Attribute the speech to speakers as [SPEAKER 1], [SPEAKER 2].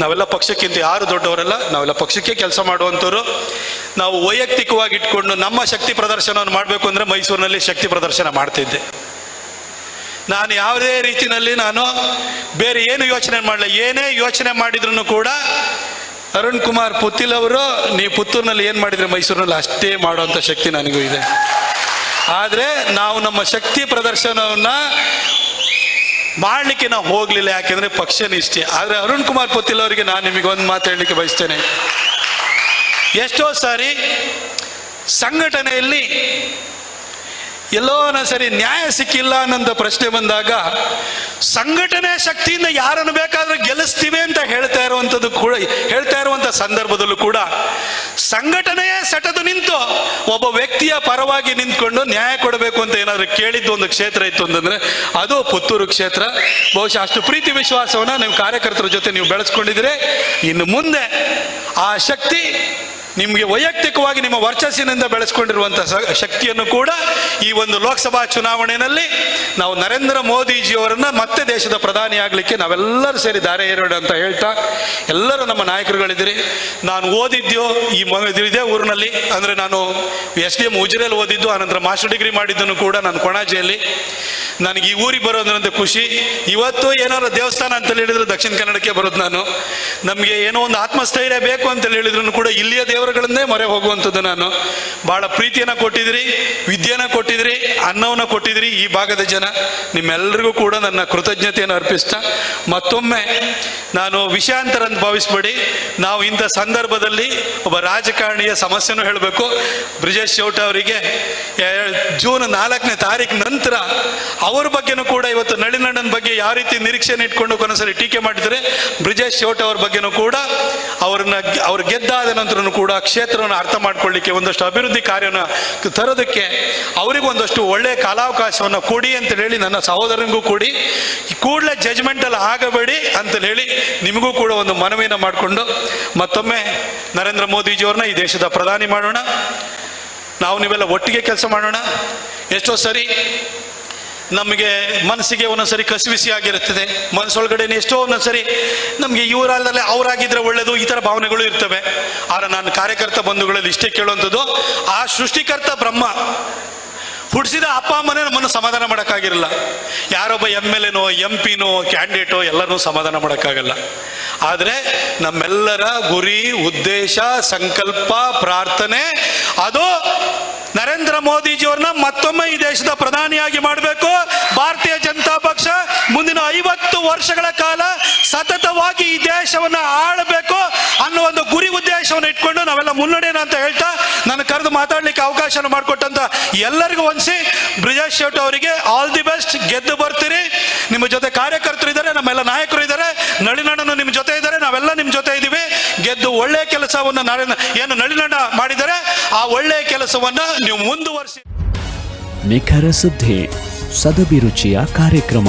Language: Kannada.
[SPEAKER 1] ನಾವೆಲ್ಲ ಪಕ್ಷಕ್ಕಿಂತ ಯಾರು ದೊಡ್ಡವರಲ್ಲ, ನಾವೆಲ್ಲ ಪಕ್ಷಕ್ಕೆ ಕೆಲಸ ಮಾಡುವಂಥವ್ರು. ನಾವು ವೈಯಕ್ತಿಕವಾಗಿ ಇಟ್ಕೊಂಡು ನಮ್ಮ ಶಕ್ತಿ ಪ್ರದರ್ಶನವನ್ನು ಮಾಡಬೇಕು ಅಂದರೆ ಮೈಸೂರಿನಲ್ಲಿ ಶಕ್ತಿ ಪ್ರದರ್ಶನ ಮಾಡ್ತಿದ್ದೆ. ನಾನು ಯಾವುದೇ ರೀತಿಯಲ್ಲಿ ನಾನು ಬೇರೆ ಏನು ಯೋಚನೆ ಮಾಡಲ್ಲ ಏನೇ ಯೋಚನೆ ಮಾಡಿದ್ರು ಕೂಡ ಅರುಣ್ ಕುಮಾರ್ ಪುತ್ತಿಲ್ ಅವರು, ನೀ ಪುತ್ತೂರಿನಲ್ಲಿ ಏನು ಮಾಡಿದರೆ ಮೈಸೂರಿನಲ್ಲಿ ಅಷ್ಟೇ ಮಾಡುವಂಥ ಶಕ್ತಿ ನನಗೂ ಇದೆ. ಆದರೆ ನಾವು ನಮ್ಮ ಶಕ್ತಿ ಪ್ರದರ್ಶನವನ್ನು ಮಾಡಲಿಕ್ಕೆ ನಾವು ಹೋಗಲಿಲ್ಲ, ಯಾಕೆಂದರೆ ಪಕ್ಷ ನಿಷ್ಠೆ. ಆದರೆ ಅರುಣ್ ಕುಮಾರ್ ಪೊತ್ತಿಲ್ ಅವರಿಗೆ ನಾನು ನಿಮಗೆ ಒಂದು ಮಾತು ಹೇಳಲಿಕ್ಕೆ ಬಯಸ್ತೇನೆ. ಎಷ್ಟೋ ಸಾರಿ ಸಂಘಟನೆಯಲ್ಲಿ ಎಲ್ಲೋ ನಾ ಸರಿ ನ್ಯಾಯ ಸಿಕ್ಕಿಲ್ಲ ಅನ್ನಂತ ಪ್ರಶ್ನೆ ಬಂದಾಗ, ಸಂಘಟನೆ ಶಕ್ತಿಯಿಂದ ಯಾರನ್ನು ಬೇಕಾದ್ರೂ ಗೆಲ್ಲಿಸ್ತೀವಿ ಅಂತ ಹೇಳ್ತಾ ಇರುವಂಥದ್ದು ಕೂಡ, ಹೇಳ್ತಾ ಇರುವಂಥ ಸಂದರ್ಭದಲ್ಲೂ ಕೂಡ ಸಂಘಟನೆಯೇ ಸೆಟದು ನಿಂತು ಒಬ್ಬ ವ್ಯಕ್ತಿಯ ಪರವಾಗಿ ನಿಂತ್ಕೊಂಡು ನ್ಯಾಯ ಕೊಡಬೇಕು ಅಂತ ಏನಾದರೂ ಕೇಳಿದ್ದು ಒಂದು ಕ್ಷೇತ್ರ ಇತ್ತು ಅಂತಂದ್ರೆ, ಅದು ಪುತ್ತೂರು ಕ್ಷೇತ್ರ. ಬಹುಶಃ ಅಷ್ಟು ಪ್ರೀತಿ ವಿಶ್ವಾಸವನ್ನ ನೀವು ಕಾರ್ಯಕರ್ತರ ಜೊತೆ ನೀವು ಬೆಳೆಸ್ಕೊಂಡಿದ್ರೆ, ಇನ್ನು ಮುಂದೆ ಆ ಶಕ್ತಿ ನಿಮಗೆ ವೈಯಕ್ತಿಕವಾಗಿ ನಿಮ್ಮ ವರ್ಚಸ್ಸಿನಿಂದ ಬೆಳೆಸ್ಕೊಂಡಿರುವಂಥ ಶಕ್ತಿಯನ್ನು ಕೂಡ ಈ ಒಂದು ಲೋಕಸಭಾ ಚುನಾವಣೆಯಲ್ಲಿ ನಾವು ನರೇಂದ್ರ ಮೋದಿಜಿಯವರನ್ನ ಮತ್ತೆ ದೇಶದ ಪ್ರಧಾನಿ ಆಗಲಿಕ್ಕೆ ನಾವೆಲ್ಲರೂ ಸೇರಿ ದಾರೆ ಏರೋಣ ಅಂತ ಹೇಳ್ತಾ ಎಲ್ಲರೂ ನಮ್ಮ ನಾಯಕರುಗಳಿದ್ದೀರಿ. ನಾನು ಓದಿದ್ಯೋ ಈ ಇದೇ ಊರಿನಲ್ಲಿ, ಅಂದರೆ ನಾನು ಎಸ್ ಡಿ ಎಂ ಉಜಿರೆಯಲ್ಲಿ ಓದಿದ್ದು, ಆನಂತರ ಮಾಸ್ಟರ್ ಡಿಗ್ರಿ ಮಾಡಿದ್ದನ್ನು ಕೂಡ ನಾನು ಕೊಣಾಜಿಯಲ್ಲಿ. ನನಗೆ ಈ ಊರಿಗೆ ಬರೋದ್ರಂತ ಖುಷಿ. ಇವತ್ತು ಏನಾದ್ರು ದೇವಸ್ಥಾನ ಅಂತ ಹೇಳಿದ್ರೆ ದಕ್ಷಿಣ ಕನ್ನಡಕ್ಕೆ ಬರೋದು ನಾನು. ನಮಗೆ ಏನೋ ಒಂದು ಆತ್ಮಸ್ಥೈರ್ಯ ಬೇಕು ಅಂತ ಹೇಳಿದ್ರು ಕೂಡ ಇಲ್ಲಿಯ ದೇವರುಗಳನ್ನೇ ಮೊರೆ ಹೋಗುವಂಥದ್ದು ನಾನು. ಬಹಳ ಪ್ರೀತಿಯನ್ನ ಕೊಟ್ಟಿದ್ರಿ ವಿದ್ಯೆನ ಕೊಟ್ಟಿದ್ರಿ ಅನ್ನವನ್ನ ಕೊಟ್ಟಿದ್ರಿ ಈ ಭಾಗದ ಜನ. ನಿಮ್ಮೆಲ್ಲರಿಗೂ ಕೂಡ ನನ್ನ ಕೃತಜ್ಞತೆಯನ್ನು ಅರ್ಪಿಸ್ತಾ, ಮತ್ತೊಮ್ಮೆ ನಾನು ವಿಷಯಾಂತರ ಭಾವಿಸ್ಬೇಡಿ. ನಾವು ಇಂಥ ಸಂದರ್ಭದಲ್ಲಿ ಒಬ್ಬ ರಾಜಕಾರಣಿಯ ಸಮಸ್ಯೆನೂ ಹೇಳಬೇಕು. ಬ್ರಿಜೇಶ್ ಚೌಟ ಅವರಿಗೆ ಜೂನ್ ನಾಲ್ಕನೇ ತಾರೀಕು ನಂತರ ಅವ್ರ ಬಗ್ಗೆನೂ ಕೂಡ ಇವತ್ತು ನಳಿನಣ್ಣನ ಬಗ್ಗೆ ಯಾವ ರೀತಿ ನಿರೀಕ್ಷೆನ ಇಟ್ಕೊಂಡು ಕೊನೆಸರಿ ಟೀಕೆ ಮಾಡಿದರೆ, ಬ್ರಿಜೇಶ್ ಚೌಟ ಅವ್ರ ಬಗ್ಗೆನೂ ಕೂಡ ಅವ್ರನ್ನ, ಅವ್ರು ಗೆದ್ದಾದ ನಂತರನೂ ಕೂಡ ಕ್ಷೇತ್ರವನ್ನು ಅರ್ಥ ಮಾಡ್ಕೊಳ್ಳಿಕ್ಕೆ ಒಂದಷ್ಟು ಅಭಿವೃದ್ಧಿ ಕಾರ್ಯನ ತರೋದಕ್ಕೆ ಅವರಿಗೂ ಒಂದಷ್ಟು ಒಳ್ಳೆಯ ಕಾಲಾವಕಾಶವನ್ನು ಕೊಡಿ ಅಂತ ಹೇಳಿ ನನ್ನ ಸಹೋದರನಿಗೂ ಕೊಡಿ. ಕೂಡಲೇ ಜಜ್ಮೆಂಟಲ್ಲಿ ಆಗಬೇಡಿ ಅಂತ ಹೇಳಿ ನಿಮಗೂ ಕೂಡ ಒಂದು ಮನವಿಯನ್ನು ಮಾಡಿಕೊಂಡು ಮತ್ತೊಮ್ಮೆ ನರೇಂದ್ರ ಮೋದಿಜಿಯವ್ರನ್ನ ಈ ದೇಶದ ಪ್ರಧಾನಿ ಮಾಡೋಣ. ನಾವು ನೀವೆಲ್ಲ ಒಟ್ಟಿಗೆ ಕೆಲಸ ಮಾಡೋಣ. ಎಷ್ಟೋ ಸರಿ ನಮಗೆ ಮನಸ್ಸಿಗೆ ಒಂದೊಂದ್ಸರಿ ಕಸಿವಿಸಿ ಆಗಿರುತ್ತದೆ. ಮನಸ್ಸೊಳಗಡೆ ಎಷ್ಟೋ ಒಂದೊಂದ್ಸರಿ ನಮಗೆ ಇವರಲ್ಲದೆ ಅವರಾಗಿದ್ರೆ ಒಳ್ಳೇದು, ಈ ಥರ ಭಾವನೆಗಳು ಇರ್ತವೆ. ಆದ್ರೆ ನಾನು ಕಾರ್ಯಕರ್ತ ಬಂಧುಗಳಲ್ಲಿ ಇಷ್ಟೇ ಕೇಳುವಂಥದ್ದು, ಆ ಸೃಷ್ಟಿಕರ್ತ ಬ್ರಹ್ಮ ಹುಡ್ಸಿದ ಅಪ್ಪ ಅಮ್ಮನೇ ನಮ್ಮನ್ನು ಸಮಾಧಾನ ಮಾಡೋಕ್ಕಾಗಿರಲ್ಲ. ಯಾರೊಬ್ಬ ಎಂ ಎಲ್ ಎನೋ, ಎಂ ಪಿನೋ, ಕ್ಯಾಂಡಿಡೇಟೋ ಎಲ್ಲರನ್ನೂ ಸಮಾಧಾನ ಮಾಡೋಕ್ಕಾಗಲ್ಲ. ಆದರೆ ನಮ್ಮೆಲ್ಲರ ಗುರಿ, ಉದ್ದೇಶ, ಸಂಕಲ್ಪ, ಪ್ರಾರ್ಥನೆ, ಅದು ನರೇಂದ್ರ ಮೋದಿಜಿಯವ್ರನ್ನ ಮತ್ತೊಮ್ಮೆ ಈ ದೇಶದ ಪ್ರಧಾನಿಯಾಗಿ ಮಾಡಬೇಕು. ವರ್ಷಗಳ ಕಾಲ ಸತತವಾಗಿ ಈ ದೇಶವನ್ನ ಆಳಬೇಕು ಅನ್ನೋ ಒಂದು ಗುರಿ ಉದ್ದೇಶವನ್ನು ಇಟ್ಕೊಂಡು ನಾವೆಲ್ಲ ಮುನ್ನಡೆಯೋಣ ಅಂತ ಹೇಳ್ತಾ ನಾನು ಕರೆದು ಮಾತಾಡ್ಲಿಕ್ಕೆ ಅವಕಾಶ ಮಾಡಿಕೊಟ್ಟಂತ ಎಲ್ಲರಿಗೂ ಒಂದಿಸಿ ಬ್ರಿಜೇಶ್ ಶೆಟ್ ಅವರಿಗೆ ಆಲ್ ದಿ ಬೆಸ್ಟ್ ಗೆದ್ದು ಬರ್ತೀರಿ. ನಿಮ್ಮ ಜೊತೆ ಕಾರ್ಯಕರ್ತರು ಇದ್ದಾರೆ, ನಮ್ಮೆಲ್ಲ ನಾಯಕರು ಇದ್ದಾರೆ, ನಳಿನಣ್ಣನು ನಿಮ್ಮ ಜೊತೆ ಇದ್ದಾರೆ, ನಾವೆಲ್ಲ ನಿಮ್ಮ ಜೊತೆ ಇದ್ದೀವಿ. ಗೆದ್ದು ಒಳ್ಳೆ ಕೆಲಸವನ್ನು ಏನು ನಳಿನಣ್ಣ ಮಾಡಿದರೆ ಆ ಒಳ್ಳೆ ಕೆಲಸವನ್ನ ನೀವು ಮುಂದುವರಿಸಿ
[SPEAKER 2] ನಿಖರ ಸುದ್ದಿ, ಸದಭಿರುಚಿಯ ಕಾರ್ಯಕ್ರಮ.